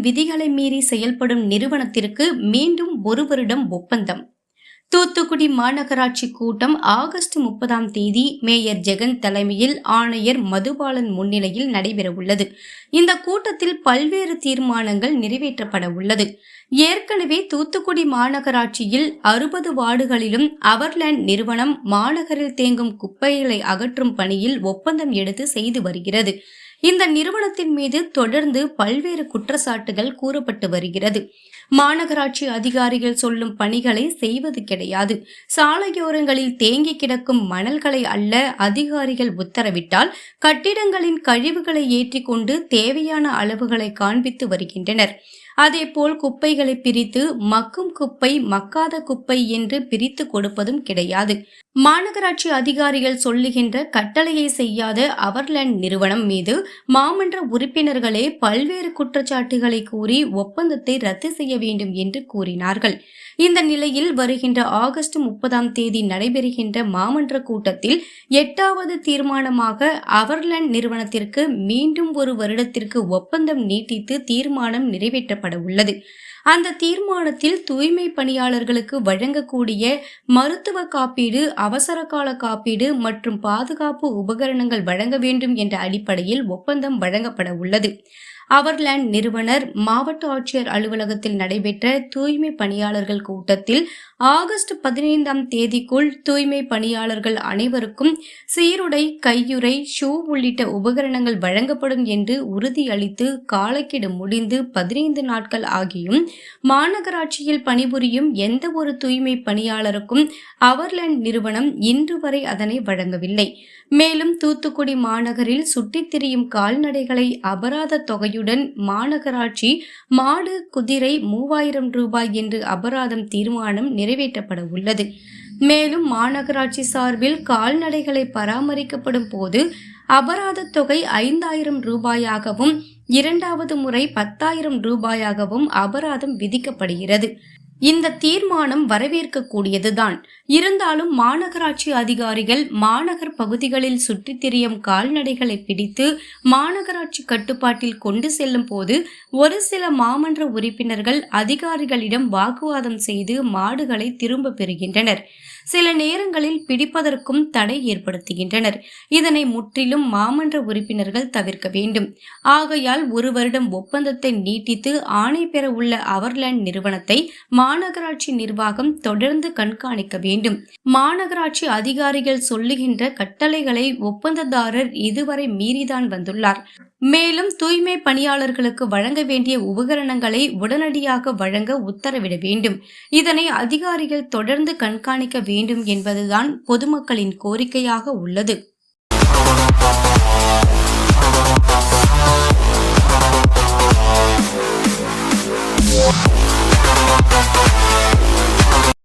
விதிகளை மீறி செயல்படும் நிறுவனத்திற்கு மீண்டும் ஒரு வருடம் ஒப்பந்தம். தூத்துக்குடி மாநகராட்சி கூட்டம் ஆகஸ்ட் முப்பதாம் தேதி மேயர் ஜெகன் தலைமையில் ஆணையர் மதுபாலன் முன்னிலையில் நடைபெறவுள்ளது. இந்த கூட்டத்தில் பல்வேறு தீர்மானங்கள் நிறைவேற்றப்பட உள்ளது. ஏற்கனவே தூத்துக்குடி மாநகராட்சியில் அறுபது வார்டுகளிலும் அவர்லேண்ட் நிறுவனம் மாநகரில் தேங்கும் குப்பைகளை அகற்றும் பணியில் ஒப்பந்தம் எடுத்து செய்து வருகிறது. இந்த நிறுவனத்தின் மீது தொடர்ந்து பல்வேறு குற்றச்சாட்டுகள் கூறப்பட்டு வருகிறது. மாநகராட்சி அதிகாரிகள் சொல்லும் பணிகளை செய்வது கிடையாது. சாலையோரங்களில் தேங்கி கிடக்கும் மணல்களை அல்ல அதிகாரிகள் உத்தரவிட்டால் கட்டிடங்களின் கழிவுகளை ஏற்றிக்கொண்டு தேவையான அளவுகளை காண்பித்து வருகின்றனர். அதேபோல் குப்பைகளை பிரித்து மக்கும் குப்பை மக்காத குப்பை என்று பிரித்து கொடுப்பதும் கிடையாது. மாநகராட்சி அதிகாரிகள் சொல்லுகின்ற கட்டளையை செய்யாத அவர்லேண்ட் நிறுவனம் மீது மாமன்ற உறுப்பினர்களே பல்வேறு குற்றச்சாட்டுகளை கூறி ஒப்பந்தத்தை ரத்து செய்ய வேண்டும் என்று கூறினார்கள். இந்த நிலையில் வருகின்ற ஆகஸ்ட் முப்பதாம் தேதி நடைபெறுகின்ற மாமன்ற கூட்டத்தில் எட்டாவது தீர்மானமாக அவர்லண்ட் நிறுவனத்திற்கு மீண்டும் ஒரு வருடத்திற்கு ஒப்பந்தம் நீட்டித்து தீர்மானம் நிறைவேற்றப்பட உள்ளது. அந்த தீர்மானத்தில் தூய்மை பணியாளர்களுக்கு வழங்கக்கூடிய மருத்துவ காப்பீடு அவசர கால காப்பீடு மற்றும் பாதுகாப்பு உபகரணங்கள் வழங்க வேண்டும் என்ற அடிப்படையில் ஒப்பந்தம் வழங்கப்பட உள்ளது. அவர்லேண்ட் நிறுவனர் மாவட்ட ஆட்சியர் அலுவலகத்தில் நடைபெற்ற தூய்மை பணியாளர்கள் கூட்டத்தில் ஆகஸ்ட் பதினைந்தாம் தேதிக்குள் தூய்மை பணியாளர்கள் அனைவருக்கும் சீருடை கையுறை ஷூ உள்ளிட்ட உபகரணங்கள் வழங்கப்படும் என்று உறுதியளித்து காலக்கெடு முடிந்து பதினைந்து நாட்கள் ஆகியும் மாநகராட்சியில் பணிபுரியும் எந்த ஒரு தூய்மை பணியாளருக்கும் அவர்லேண்ட் நிறுவனம் இன்று வரை அதனை வழங்கவில்லை. மேலும் தூத்துக்குடி மாநகரில் சுற்றித் திரியும் கால்நடைகளை அபராத தொகையுடன் மாநகராட்சி மாடு குதிரை மூவாயிரம் ரூபாய் என்று அபராதம் தீர்மானம் நிறைவேற்றப்பட உள்ளது. மேலும் மாநகராட்சி சார்பில் கால்நடைகளை பராமரிக்கப்படும் போது அபராத தொகை ஐந்தாயிரம் ரூபாயாகவும் இரண்டாவது முறை பத்தாயிரம் ரூபாயாகவும் அபராதம் விதிக்கப்படுகிறது. இந்த தீர்மானம் வரவேற்கக்கூடியதுதான். இருந்தாலும் மாநகராட்சி அதிகாரிகள் மாநகர் பகுதிகளில் சுற்றித் திரியும் கால்நடைகளை பிடித்து மாநகராட்சி கட்டுப்பாட்டில் கொண்டு செல்லும் போது ஒரு சில மாமன்ற உறுப்பினர்கள் அதிகாரிகளிடம் வாக்குவாதம் செய்து மாடுகளை திரும்ப பெறுகின்றனர். சில நேரங்களில் பிடிப்பதற்கும் தடை ஏற்படுத்துகின்றனர். இதனை முற்றிலும் மாமன்ற உறுப்பினர்கள் தவிர்க்க வேண்டும். ஆகையால் ஒரு வருடம் ஒப்பந்தத்தை நீட்டித்து ஆணை பெற உள்ள அவர்லேண்ட் நிறுவனத்தை மாநகராட்சி நிர்வாகம் தொடர்ந்து கண்காணிக்க வேண்டும். மாநகராட்சி அதிகாரிகள் சொல்லுகின்ற கட்டளைகளை ஒப்பந்ததாரர் இதுவரை மீறிதான் வந்துள்ளார். மேலும் தூய்மை பணியாளர்களுக்கு வழங்க வேண்டிய உபகரணங்களை உடனடியாக வழங்க உத்தரவிட வேண்டும். இதனை அதிகாரிகள் தொடர்ந்து கண்காணிக்க வேண்டும் என்பதுதான் பொதுமக்களின் கோரிக்கையாக உள்ளது.